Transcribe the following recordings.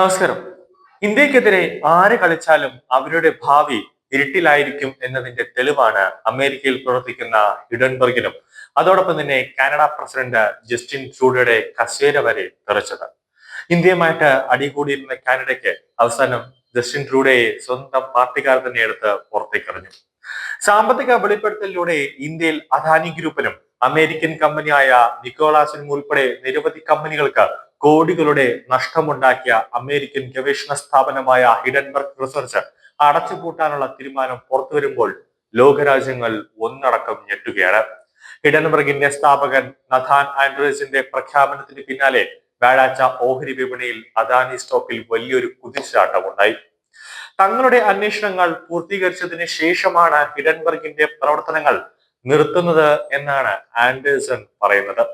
നമസ്കാരം. ഇന്ത്യക്കെതിരെ ആര് കളിച്ചാലും അവരുടെ ഭാവി ഇരുട്ടിലായിരിക്കും എന്നതിന്റെ തെളിവാണ് അമേരിക്കയിൽ പ്രവർത്തിക്കുന്ന ഇഡൻബർഗിലും അതോടൊപ്പം തന്നെ കാനഡ പ്രസിഡന്റ് ജസ്റ്റിൻ ട്രൂഡയുടെ കസേര വരെ തെറിച്ചത്. ഇന്ത്യയുമായിട്ട് അടികൂടിയിരുന്ന കാനഡയ്ക്ക് അവസാനം ജസ്റ്റിൻ ട്രൂഡയെ സ്വന്തം പാർട്ടിക്കാർ തന്നെ എടുത്ത് പുറത്തേക്കെറിഞ്ഞു. സാമ്പത്തിക വെളിപ്പെടുത്തലിലൂടെ ഇന്ത്യയിൽ അദാനി ഗ്രൂപ്പിനും അമേരിക്കൻ കമ്പനിയായ നിക്കോളാസിനും ഉൾപ്പെടെ നിരവധി കമ്പനികൾക്ക് കോടികളുടെ നഷ്ടമുണ്ടാക്കിയ അമേരിക്കൻ ഗവേഷണ സ്ഥാപനമായ ഹിഡൻബർഗ് റിസർച്ച് അടച്ചുപൂട്ടാനുള്ള തീരുമാനം പുറത്തു വരുമ്പോൾ ലോകരാജ്യങ്ങൾ ഒന്നടക്കം ഞെട്ടുകയാണ്. ഹിഡൻബർഗിന്റെ സ്ഥാപകൻ നഥാൻ ആൻഡ്രേസിന്റെ പ്രഖ്യാപനത്തിന് പിന്നാലെ വ്യാഴാഴ്ച ഓഹരി വിപണിയിൽ അദാനി സ്റ്റോക്കിൽ വലിയൊരു കുതിച്ചാട്ടമുണ്ടായി തങ്ങളുടെ അന്വേഷണങ്ങൾ പൂർത്തീകരിച്ചതിന് ശേഷമാണ് ഹിഡൻബർഗിന്റെ പ്രവർത്തനങ്ങൾ നിർത്തുന്നത് എന്നാണ് ആൻഡേഴ്സൺ പറയുന്നത്.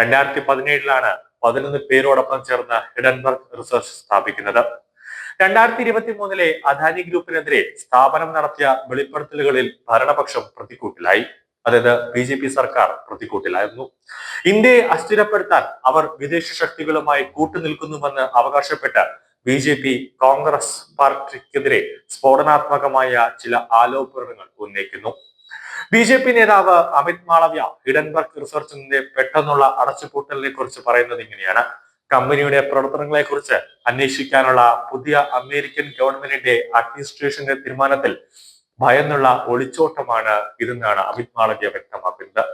രണ്ടായിരത്തി പതിനേഴിലാണ് പതിനൊന്ന് പേരോടൊപ്പം ചേർന്ന് ഹിഡൻബർഗ് റിസർച്ച് സ്ഥാപിക്കുന്നത്. രണ്ടായിരത്തി ഇരുപത്തി മൂന്നിലെ അദാനി ഗ്രൂപ്പിനെതിരെ സ്ഥാപനം നടത്തിയ വെളിപ്പെടുത്തലുകളിൽ ഭരണപക്ഷം പ്രതിക്കൂട്ടിലായി. അതായത് ബി ജെ പി സർക്കാർ പ്രതിക്കൂട്ടിലായിരുന്നു. ഇന്ത്യയെ അസ്ഥിരപ്പെടുത്താൻ അവർ വിദേശ ശക്തികളുമായി കൂട്ടുനിൽക്കുന്നുവെന്ന് അവകാശപ്പെട്ട് ബി ജെ പി കോൺഗ്രസ് പാർട്ടിക്കെതിരെ സ്ഫോടനാത്മകമായ ചില ആരോപണങ്ങൾ ഉന്നയിക്കുന്നു. ബി ജെ പി നേതാവ് അമിത് മാളവ്യ ഹിഡൻബർഗ് റിസർച്ചിന്റെ പെട്ടെന്നുള്ള അടച്ചുപൂട്ടലിനെ കുറിച്ച് പറയുന്നത് ഇങ്ങനെയാണ്. കമ്പനിയുടെ പ്രവർത്തനങ്ങളെ കുറിച്ച് അന്വേഷിക്കാനുള്ള പുതിയ അമേരിക്കൻ ഗവൺമെന്റിന്റെ അഡ്മിനിസ്ട്രേഷന്റെ തീരുമാനത്തിൽ ഭയന്നുള്ള ഒളിച്ചോട്ടമാണ് ഇതെന്നാണ് അമിത് മാളവ്യ വ്യക്തമാക്കുന്നത്.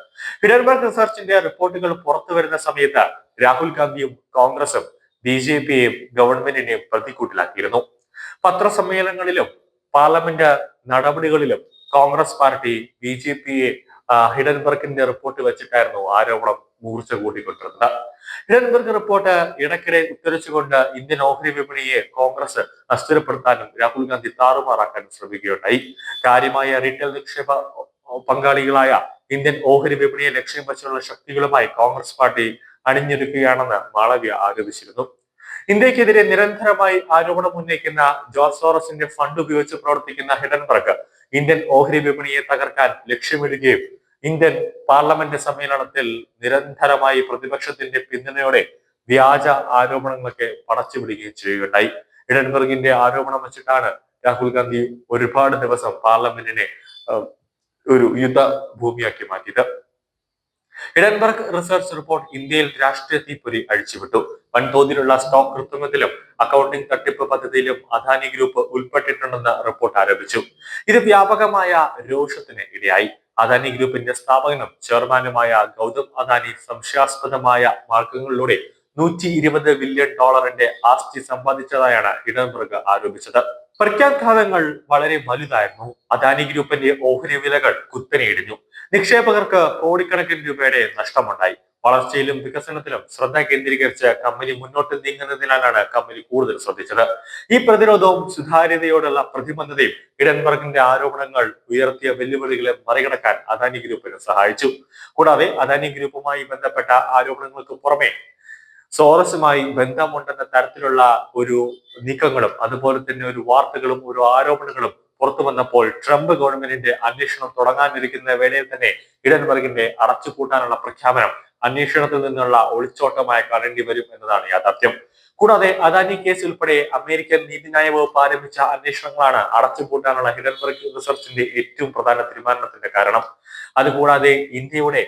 ഹിഡൻബർഗ് റിസർച്ചിന്റെ റിപ്പോർട്ടുകൾ പുറത്തു വരുന്ന സമയത്ത് രാഹുൽ ഗാന്ധിയും കോൺഗ്രസും ബി ജെ പിയെയും ഗവൺമെന്റിനെയും പ്രതിക്കൂട്ടിലാക്കിയിരുന്നു. പത്രസമ്മേളനങ്ങളിലും പാർലമെന്റ് നടപടികളിലും കോൺഗ്രസ് പാർട്ടി ബി ജെ പിയെ ഹിഡൻബർഗിന്റെ റിപ്പോർട്ട് വെച്ചിട്ടായിരുന്നു ആരോപണം മൂർച്ച കൂട്ടിക്കൊണ്ടിരുന്നത്. ഹിഡൻബർഗ് റിപ്പോർട്ട് ഇടയ്ക്കിടെ ഉത്തരിച്ചുകൊണ്ട് ഇന്ത്യൻ ഓഹരി വിപണിയെ കോൺഗ്രസ് അസ്ഥിരപ്പെടുത്താനും രാഹുൽ ഗാന്ധി താറുമാറാക്കാനും ശ്രമിക്കുകയുണ്ടായി. കാര്യമായ റീറ്റെയിൽ നിക്ഷേപ പങ്കാളികളായ ഇന്ത്യൻ ഓഹരി വിപണിയെ ലക്ഷ്യം വെച്ചുള്ള ശക്തികളുമായി കോൺഗ്രസ് പാർട്ടി അണിഞ്ഞൊരുക്കുകയാണെന്ന് മാളവ്യ ആരോപിച്ചിരുന്നു. ഇന്ത്യക്കെതിരെ നിരന്തരമായി ആരോപണം ഉന്നയിക്കുന്ന ജോർജ് സോറസിന്റെ ഫണ്ട് ഉപയോഗിച്ച് പ്രവർത്തിക്കുന്ന ഹിഡൻബർഗ് ഇന്ത്യൻ ഓഹരി വിപണിയെ തകർക്കാൻ ലക്ഷ്യമിടുകയും ഇന്ത്യൻ പാർലമെന്റ് സമ്മേളനത്തിൽ നിരന്തരമായി പ്രതിപക്ഷത്തിന്റെ പിന്തുണയോടെ വ്യാജ ആരോപണങ്ങളൊക്കെ പടച്ചുവിടുകയും ചെയ്യുകയുണ്ടായി. ഇടൻബർഗിന്റെ ആരോപണം വെച്ചിട്ടാണ് രാഹുൽ ഗാന്ധി ഒരുപാട് ദിവസം പാർലമെന്റിനെ ഒരു യുദ്ധ ഭൂമിയാക്കി മാറ്റിയത്. ഇടൻബർഗ് റിസർച്ച് റിപ്പോർട്ട് ഇന്ത്യയിൽ രാഷ്ട്രീയ തീപ്പൊരി അഴിച്ചുവിട്ടു. വൻതോതിലുള്ള സ്റ്റോക്ക് കൃത്രിമത്തിലും അക്കൗണ്ടിംഗ് തട്ടിപ്പ് പദ്ധതിയിലും അദാനി ഗ്രൂപ്പ് ഉൾപ്പെട്ടിട്ടുണ്ടെന്ന് റിപ്പോർട്ട് ആരോപിച്ചു. ഇത് വ്യാപകമായ രോഷത്തിന് ഇടയായി. അദാനി ഗ്രൂപ്പിന്റെ സ്ഥാപകനും ചെയർമാനുമായ ഗൗതം അദാനി സംശയാസ്പദമായ മാർഗങ്ങളിലൂടെ നൂറ്റി ഇരുപത് ബില്യൺ ഡോളറിന്റെ ആസ്തി സമ്പാദിച്ചതായാണ് ഇടംബർഗ് ആരോപിച്ചത്. പ്രഖ്യാഘാതങ്ങൾ വളരെ വലുതായിരുന്നു. അദാനി ഗ്രൂപ്പിന്റെ ഓഹരി വിലകൾ കുത്തനെ ഇടിഞ്ഞു. നിക്ഷേപകർക്ക് കോടിക്കണക്കിന് രൂപയുടെ നഷ്ടമുണ്ടായി. വളർച്ചയിലും വികസനത്തിലും ശ്രദ്ധ കേന്ദ്രീകരിച്ച് കമ്പനി മുന്നോട്ട് നീങ്ങുന്നതിനാലാണ് കമ്പനി കൂടുതൽ ശ്രദ്ധിച്ചത്. ഈ പ്രതിരോധവും സുതാര്യതയോടുള്ള പ്രതിബദ്ധതയും ഇഡൻബർഗിന്റെ ആരോപണങ്ങൾ ഉയർത്തിയ വെല്ലുവിളികളെ മറികടക്കാൻ അദാനി ഗ്രൂപ്പിന് സഹായിച്ചു. കൂടാതെ അദാനി ഗ്രൂപ്പുമായി ബന്ധപ്പെട്ട ആരോപണങ്ങൾക്ക് പുറമെ സോറസുമായി ബന്ധമുണ്ടെന്ന തരത്തിലുള്ള ഒരു നീക്കങ്ങളും അതുപോലെ തന്നെ ഒരു വാർത്തകളും ഒരു ആരോപണങ്ങളും പുറത്തു വന്നപ്പോൾ ട്രംപ് ഗവൺമെന്റിന്റെ അന്വേഷണം തുടങ്ങാനിരിക്കുന്ന വേളയിൽ തന്നെ ഇടൻബർഗിന്റെ അടച്ചുപൂട്ടാനുള്ള പ്രഖ്യാപനം അന്വേഷണത്തിൽ നിന്നുള്ള ഒളിച്ചോട്ടമായി കാണേണ്ടി വരും എന്നതാണ് യാഥാർത്ഥ്യം. കൂടാതെ അദാനി കേസ് ഉൾപ്പെടെ അമേരിക്കൻ നീതിന്യായ വകുപ്പ് ആരംഭിച്ച അന്വേഷണങ്ങളാണ് അടച്ചുപൂട്ടാനുള്ള ഹിഡൻബർഗ് റിസർച്ചിന്റെ ഏറ്റവും പ്രധാന തീരുമാനത്തിന്റെ കാരണം. അതുകൂടാതെ ഇന്ത്യയുടെ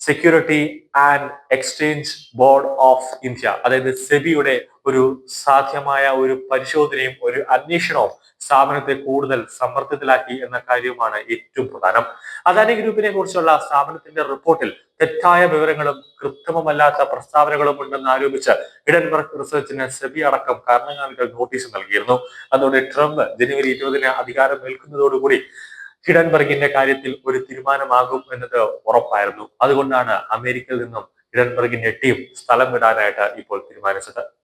security and exchange board of India അതായത് സെബിയുടെ ഒരു സാധ്യമായ ഒരു പരിശോധനയും ഒരു അന്വേഷണവും സ്ഥാപനത്തെ കൂടുതൽ സമ്മർദ്ദത്തിലാക്കി എന്ന കാര്യവുമാണ് ഏറ്റവും പ്രധാനം. അദാനി ഗ്രൂപ്പിനെ കുറിച്ചുള്ള സ്ഥാപനത്തിന്റെ റിപ്പോർട്ടിൽ തെറ്റായ വിവരങ്ങളും കൃത്രിമമല്ലാത്ത പ്രസ്താവനകളും ഉണ്ടെന്ന് ആരോപിച്ച് ഹിഡൻബർഗ് റിസർച്ചിന് സെബി അടക്കം കാരണങ്ങൾ നോട്ടീസ് നൽകിയിരുന്നു. അതോടെ ട്രംപ് ജനുവരി ഇരുപതിന് അധികാരം ഏൽക്കുന്നതോടുകൂടി ഹിഡൻബർഗിന്റെ കാര്യത്തിൽ ഒരു തീരുമാനമാകും എന്നത് ഉറപ്പായിരുന്നു. അതുകൊണ്ടാണ് അമേരിക്കയിൽ നിന്നും ഹിഡൻബർഗിന്റെ ടീം സ്ഥലം വിടാനായിട്ട് ഇപ്പോൾ തീരുമാനിച്ചത്.